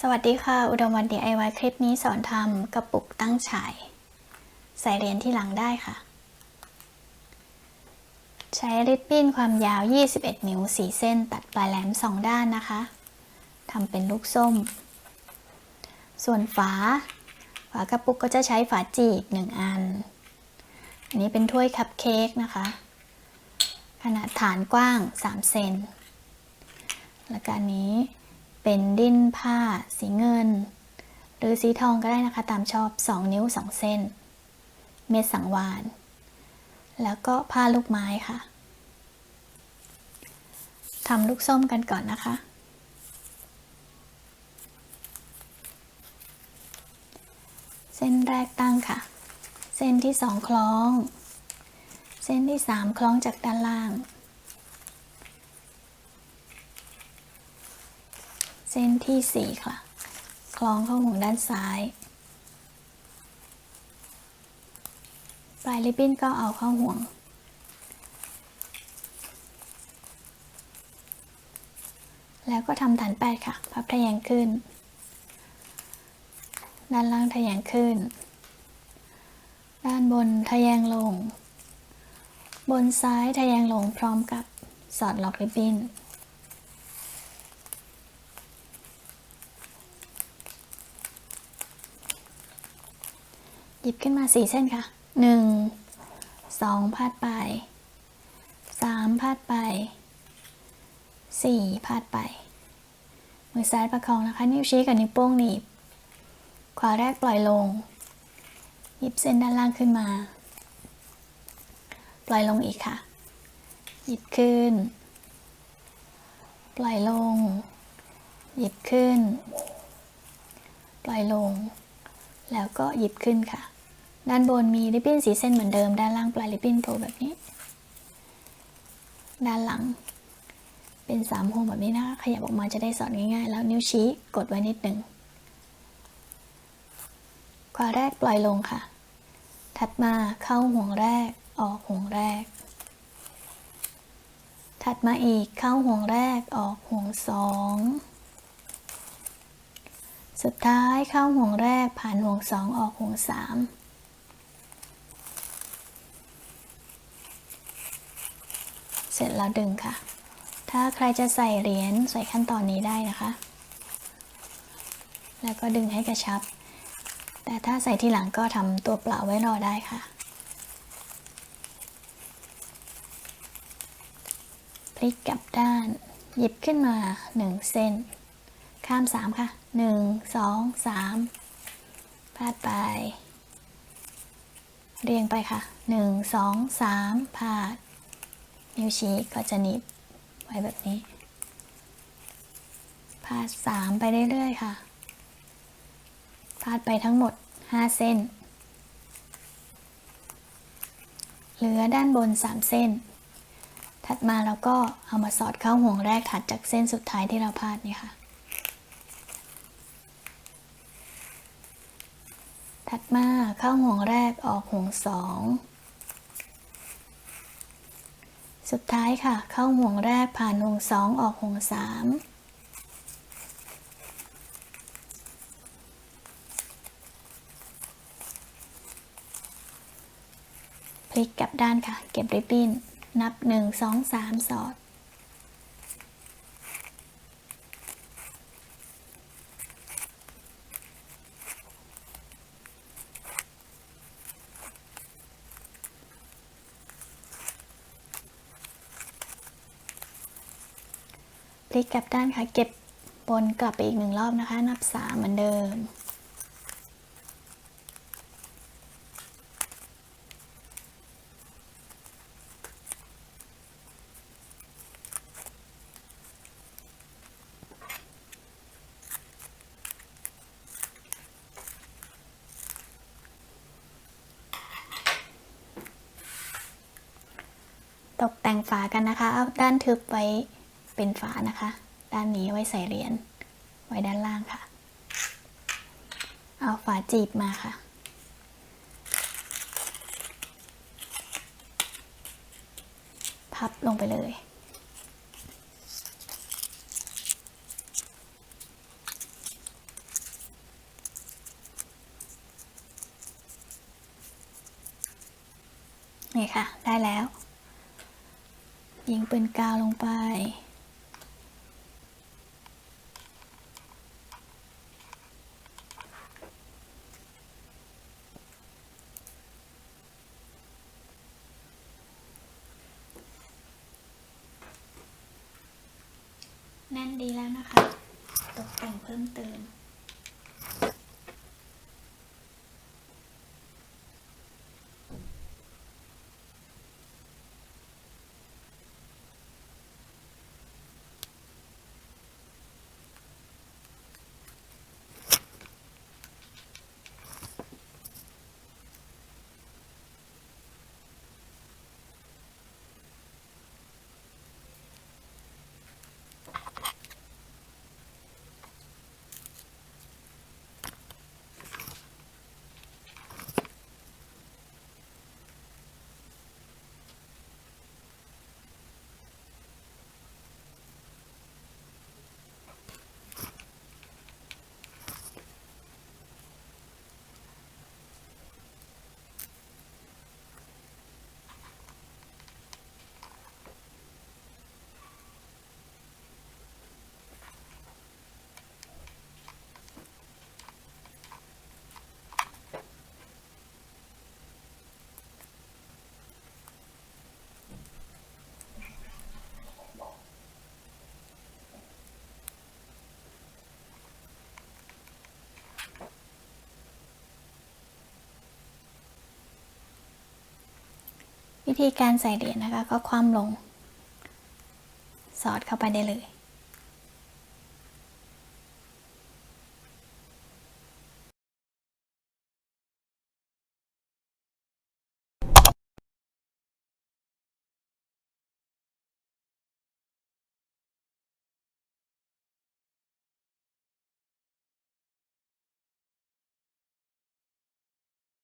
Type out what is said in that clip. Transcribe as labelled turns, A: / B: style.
A: สวัสดีค่ะ อุดมวัน DIY คลิปนี้สอนทำกระปุกตั้งฉาย ใส่เหรียญที่หลังได้ค่ะ ใช้ริบบิ้นความยาว 21 นิ้ว 4 เส้น ตัดปลายแหลม 2 ด้านนะคะทำเป็นลูกส้ม ส่วนฝา ฝากระปุกก็จะใช้ฝาจีบ1อัน อันนี้เป็นถ้วยคัพเค้กนะคะ ขนาดฐานกว้าง 3 เซนแล้วก็อันนี้ เป็นดิ้นผ้า สีเงิน หรือสีทองก็ได้นะคะ ตามชอบ 2 นิ้ว 2 เส้น เม็ดสังวาน แล้วก็ผ้าลูกไม้ค่ะทำลูกส้มกันก่อนนะคะ เส้นแรกตั้งค่ะ เส้นที่สองคล้อง เส้นที่สามคล้องจากด้านล่าง เส้นที่สี่ค่ะ คล้องเข้าห่วงด้านซ้าย ปลายริบบิ้นก็เอาเข้าห่วง แล้วก็ทำฐานแปดค่ะ พับทะแยงขึ้น ด้านล่างทะแยงขึ้น ด้านบนทะแยงลง บนซ้ายทะแยงลงพร้อมกับสอดล็อกริบบิ้น หยิบขึ้นมาสี่เส้นค่ะหนึ่งสองพาดไปสามพาดไปสี่พาดไป มือซ้ายประคองนะคะ นิ้วชี้กับนิ้วโป้งหนีบ ขวาแรกปล่อยลง หยิบเส้นด้านล่างขึ้นมา ปล่อยลงอีกค่ะ หยิบขึ้น ปล่อยลง หยิบขึ้น ปล่อยลง แล้วก็หยิบขึ้นค่ะ ด้านบนมีริบบิ้นสีเส้นเหมือนเดิม ด้านล่างปลายริบบิ้นโผล่แบบนี้ ด้านหลัง เป็นสามโฮมแบบนี้นะคะ ขยับออกมาจะได้สอนง่ายๆ แล้วนิ้วชี้กดไว้นิดหนึ่งขวาแรกปล่อยลงค่ะ ถัดมาเข้าห่วงแรก ออกห่วงแรก ถัดมาอีกเข้าห่วงแรก ออกห่วงสอง สุดท้ายเข้าห่วงแรกผ่านห่วงสองออกห่วงสาม เสร็จแล้วดึงค่ะ ถ้าใครจะใส่เหรียญใส่ขั้นตอนนี้ได้นะคะ แล้วก็ดึงให้กระชับ แต่ถ้าใส่ทีหลังก็ทำตัวเปล่าไว้รอได้ค่ะ พลิกกลับด้าน หยิบขึ้นมา 1 เส้น ข้าม 3 ค่ะ 1 2 3พาดไปเรียงไปค่ะ 1 2 3พาด นิ้วชี้ก็จะหนีบไว้แบบนี้ พาด3ไปเรื่อยๆค่ะ พาดไปทั้งหมด5เส้น เหลือด้านบน3เส้น ถัดมาเราก็เอามาสอดเข้าห่วงแรกถัดจากเส้นสุดท้ายที่เราพาดนี่ค่ะ ถัดมาเข้าห่วงแรกออกห่วงสอง สุดท้ายค่ะ เข้าห่วงแรกผ่านห่วงสองออกห่วงสามพลิกกลับด้านค่ะ เก็บริบบิ้น นับ 1 2 3 สอด ลิกกลับด้านค่ะเก็บบนกลับไปอีกหนึ่งรอบนะคะ นับ3เหมือนเดิม ตกแต่งฝากันนะคะ เอาด้านทึบไว้ เป็นฝานะคะ ด้านนี้ไว้ใส่เหรียญไว้ด้านล่างค่ะ เอาฝาจีบมาค่ะ พับลงไปเลย นี่ค่ะ ได้แล้ว ยิงปืนกาวลงไป แน่นดีแล้วนะคะ ตกแต่งเพิ่มเติม วิธีการใส่เหรียญนะคะก็คว่ำลง สอดเข้าไปได้เลย